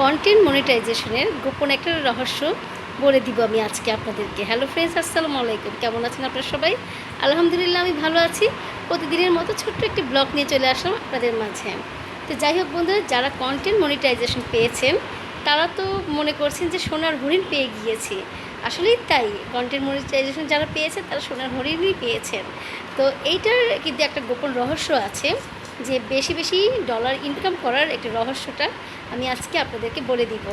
Content মনিটাইজেশনের গোপন একটা রহস্য বলে দিব আমি আজকে আপনাদেরকে। হ্যালো ফ্রেন্ডস আসসালামু আলাইকুম। কেমন আছেন আপনারা সবাই? আলহামদুলিল্লাহ, আমি ভালো আছি। প্রতিদিনের মতো ছোট্ট একটি ব্লগ নিয়ে চলে আসলাম আপনাদের মাঝে। তো যাই হোক বন্ধুরা, যারা কন্টেন্ট মনিটাইজেশন পেয়েছেন, তারা তো মনে করছেন যে সোনার হরিণ পেয়ে গিয়েছি। আসলেই তাই কন্টেন্ট মনিটাইজেশন যারা পেয়েছেন তারা সোনার হরিণই পেয়েছেন। তো এইটার কিন্তু একটা গোপন রহস্য আছে। যে বেশি বেশি ডলার ইনকাম করার একটা রহস্যটা আমি আজকে আপনাদেরকে বলে দিব।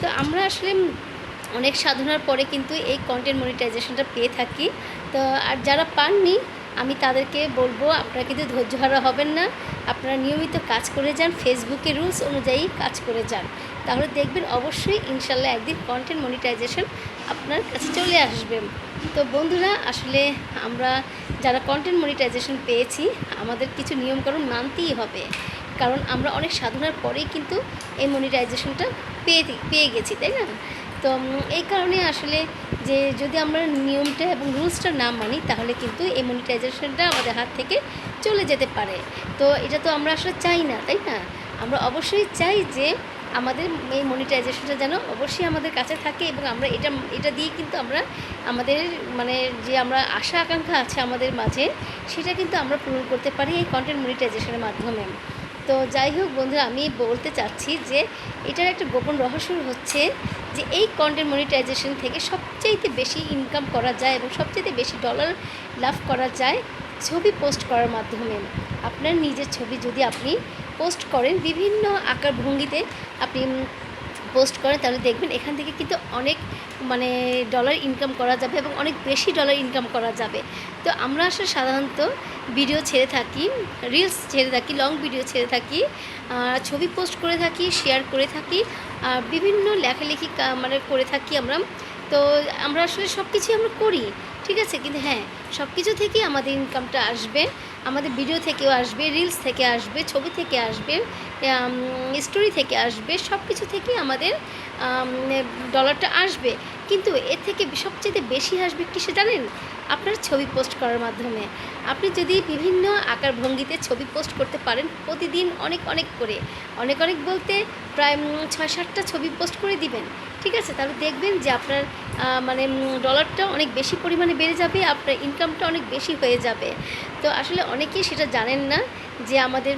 তো আমরা আসলে অনেক সাধনার পরে কিন্তু এই কন্টেন্ট মনিটাইজেশনটা পেয়ে থাকি। তো আর যারা পাননি আমি তাদেরকে বলব, আপনারা কিন্তু ধৈর্যহারা হবেন না। আপনারা নিয়মিত কাজ করে যান ফেসবুকে রুলস অনুযায়ী কাজ করে যান। তাহলে দেখবেন অবশ্যই ইনশাল্লাহ একদিন কন্টেন্ট মনিটাইজেশন আপনার কাছে চলে আসবে। তো বন্ধুরা, আসলে আমরা যারা কন্টেন্ট মনিটাইজেশন পেয়েছি, আমাদের কিছু নিয়মকানুন মানতেই হবে। কারণ আমরা অনেক সাধনার পরেই কিন্তু এই মনিটাইজেশনটা পেয়ে পেয়ে গেছি, তাই না? তো এই কারণে আসলে যে যদি আমরা নিয়মটা এবং রুলসটা না মানি, তাহলে কিন্তু এই মনিটাইজেশনটা আমাদের হাত থেকে চলে যেতে পারে। তো এটা তো আমরা আসলে চাই না, তাই না? আমরা অবশ্যই চাই যে আমাদের এই মনিটাইজেশনটা যেন অবশ্যই আমাদের কাছে থাকে এবং আমরা এটা এটা দিয়ে কিন্তু আমরা আমাদের মানে যে আমরা আশা আকাঙ্ক্ষা আছে আমাদের মাঝে, সেটা কিন্তু আমরা পূরণ করতে পারি এই কন্টেন্ট মনিটাইজেশনের মাধ্যমে। তো যাই হোক বন্ধুরা, আমি বলতে চাচ্ছি যে এটার একটা গোপন রহস্য হচ্ছে যে এই কন্টেন্ট মনিটাইজেশন থেকে সবচাইতে বেশি ইনকাম করা যায় এবং সবচাইতে বেশি ডলার লাভ করা যায় ছবি পোস্ট করার মাধ্যমে। আপনার নিজের ছবি যদি আপনি পোস্ট করেন, বিভিন্ন আকার ভঙ্গিতে আপনি পোস্ট করেন, তাহলে দেখবেন এখান থেকে কিন্তু অনেক মানে ডলার ইনকাম করা যাবে এবং অনেক বেশি ডলার ইনকাম করা যাবে। তো আমরা আসলে সাধারণত ভিডিও ছেড়ে থাকি রিলস ছেড়ে থাকি লং ভিডিও ছেড়ে থাকি ছবি পোস্ট করে থাকি শেয়ার করে থাকি, আর বিভিন্ন লেখালেখি মানে করে থাকি আমরা। তো আমরা আসলে সব কিছুই আমরা করি, ঠিক আছে? কিন্তু হ্যাঁ সব কিছু থেকেই আমাদের ইনকামটা আসবে, আমাদের ভিডিও থেকেও আসবে রিলস থেকে আসবে, ছবি থেকে আসবে স্টোরি থেকে আসবে সব কিছু থেকেই আমাদের ডলারটা আসবে। কিন্তু এর থেকে সবচেয়ে বেশি আসবে কি সে জানেন? আপনার ছবি পোস্ট করার মাধ্যমে। আপনি যদি বিভিন্ন আকার ভঙ্গিতে ছবি পোস্ট করতে পারেন প্রতিদিন অনেক অনেক করে। অনেক অনেক বলতে প্রায় ছয় সাতটা ছবি পোস্ট করে দিবেন। ঠিক আছে? তাহলে দেখবেন যে আপনার মানে ডলারটা অনেক বেশি পরিমাণে বেড়ে যাবে, আপনার ইনকামটা অনেক বেশি হয়ে যাবে। তো আসলে অনেকেই সেটা জানেন না যে আমাদের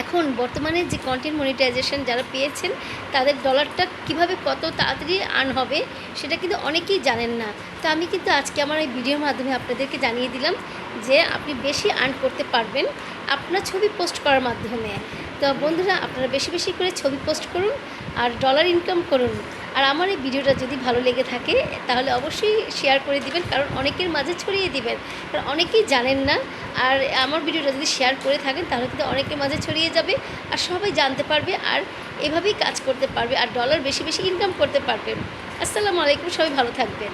এখন বর্তমানে যে কন্টেন্ট মনিটাইজেশন যারা পেয়েছেন, তাদের ডলারটা কীভাবে কত তাড়াতাড়ি আর্ন হবে, সেটা কিন্তু অনেকেই জানেন না। তো আমি কিন্তু আজকে আমার এই ভিডিওর মাধ্যমে আপনাদেরকে জানিয়ে দিলাম যে আপনি বেশি আর্ন করতে পারবেন আপনার ছবি পোস্ট করার মাধ্যমে। তো বন্ধুরা, আপনারা বেশি বেশি করে ছবি পোস্ট করুন আর ডলার ইনকাম করুন। আর আমার এই ভিডিওটা যদি ভালো লেগে থাকে, তাহলে অবশ্যই শেয়ার করে দিবেন, কারণ অনেকের মাঝে ছড়িয়ে দিবেন। কারণ অনেকেই জানেন না আর আমার ভিডিওটা যদি শেয়ার করে থাকেন, তাহলে কিন্তু অনেকের মাঝে ছড়িয়ে যাবে আর সবাই জানতে পারবে আর এভাবেই কাজ করতে পারবে আর ডলার বেশি বেশি ইনকাম করতে পারবেন আসসালামু আলাইকুম, সবাই ভালো থাকবেন।